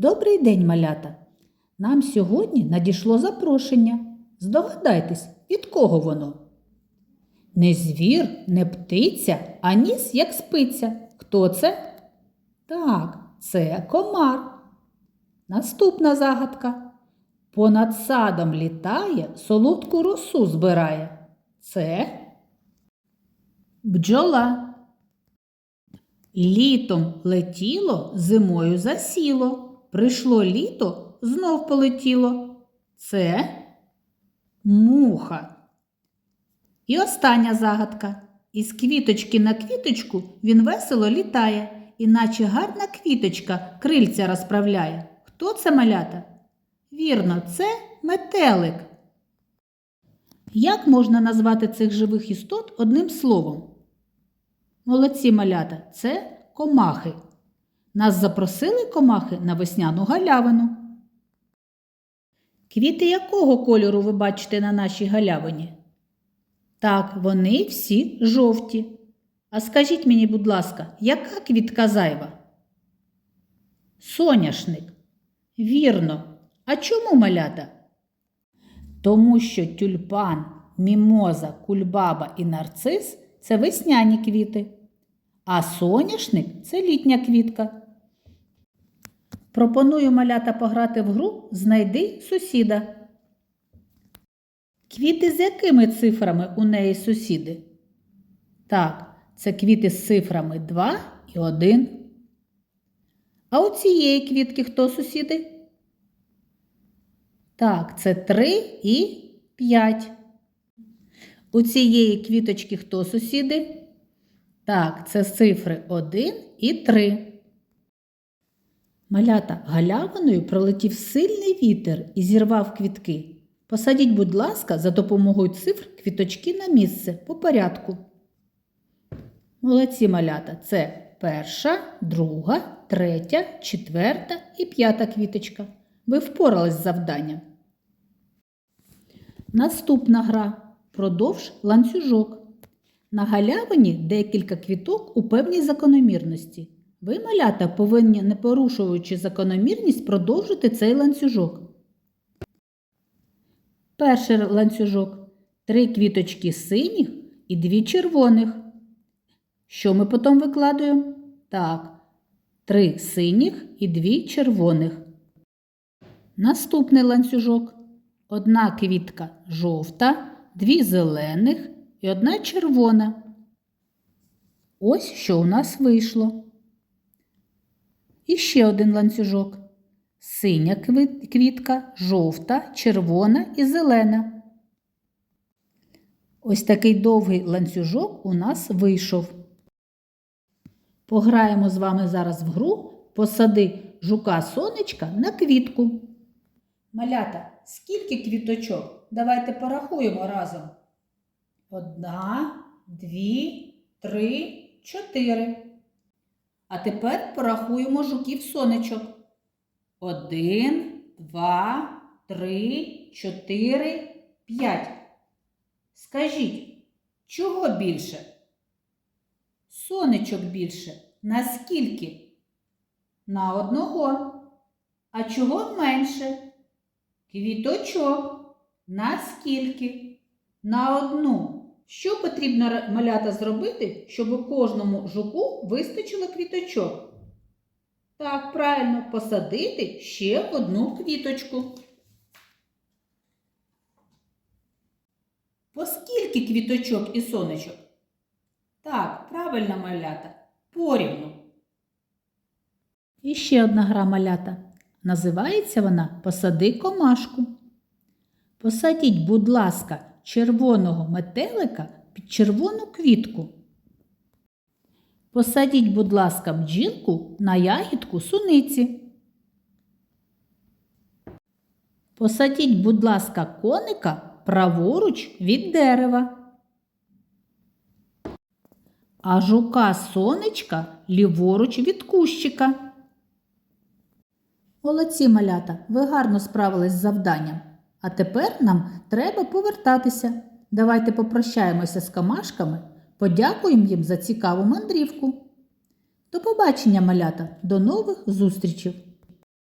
Добрий день, малята! Нам сьогодні надійшло запрошення. Здогадайтесь, від кого воно? Не звір, не птиця, а ніс, як спиця. Хто це? Так, це комар. Наступна загадка. Понад садом літає, солодку росу збирає. Це бджола. Літом летіло, зимою засіло. Прийшло літо, знов полетіло. Це муха. І остання загадка. Із квіточки на квіточку він весело літає, іначе гарна квіточка крильця розправляє. Хто це малята? Вірно, це метелик. Як можна назвати цих живих істот одним словом? Молодці малята, це комахи. Нас запросили комахи на весняну галявину. Квіти якого кольору ви бачите на нашій галявині? Так, вони всі жовті. А скажіть мені, будь ласка, яка квітка зайва? Соняшник. Вірно. А чому малята? Тому що тюльпан, мімоза, кульбаба і нарцис це весняні квіти, а соняшник це літня квітка. Пропоную малята пограти в гру Знайди сусіда. Квіти з якими цифрами у неї сусіди? Так, це квіти з цифрами 2 і 1. А у цієї квітки хто сусіди? Так, це 3 і 5. У цієї квіточки хто сусіди? Так, це цифри 1 і 3. Малята галявиною пролетів сильний вітер і зірвав квітки. Посадіть, будь ласка, за допомогою цифр квіточки на місце по порядку. Молодці малята це перша, друга, третя, четверта і п'ята квіточка. Ви впорались з завданням. Наступна гра. Продовж ланцюжок. На галявині декілька квіток у певній закономірності. Ви, малята, повинні, не порушуючи закономірність, продовжити цей ланцюжок. Перший ланцюжок. Три квіточки синіх і дві червоних. Що ми потім викладуємо? Так, три синіх і дві червоних. Наступний ланцюжок. Одна квітка жовта, дві зелених і одна червона. Ось що у нас вийшло. І ще один ланцюжок. Синя квітка, жовта, червона і зелена. Ось такий довгий ланцюжок у нас вийшов. Пограємо з вами зараз в гру Посади жука сонечка на квітку. Малята, скільки квіточок? Давайте порахуємо разом. Одна, дві, три, чотири. А тепер порахуємо жуків сонечок. Один, два, три, чотири, п'ять. Скажіть, чого більше? Сонечок більше. Наскільки? На одного. А чого менше? Квіточок. Наскільки? На одну. Що потрібно малята зробити, щоб у кожному жуку вистачило квіточок? Так, правильно, посадити ще одну квіточку. По скільки квіточок і сонечок? Так, правильно, малята, порівну. І ще одна гра малята. Називається вона Посади комашку. Посадіть, будь ласка, червоного метелика під червону квітку. Посадіть, будь ласка, бджілку на ягідку суниці. Посадіть, будь ласка, коника праворуч від дерева. А жука сонечка ліворуч від кущика. Молодці малята, ви гарно справились з завданням. А тепер нам треба повертатися. Давайте попрощаємося з камашками, подякуємо їм за цікаву мандрівку. До побачення, малята, до нових зустрічей!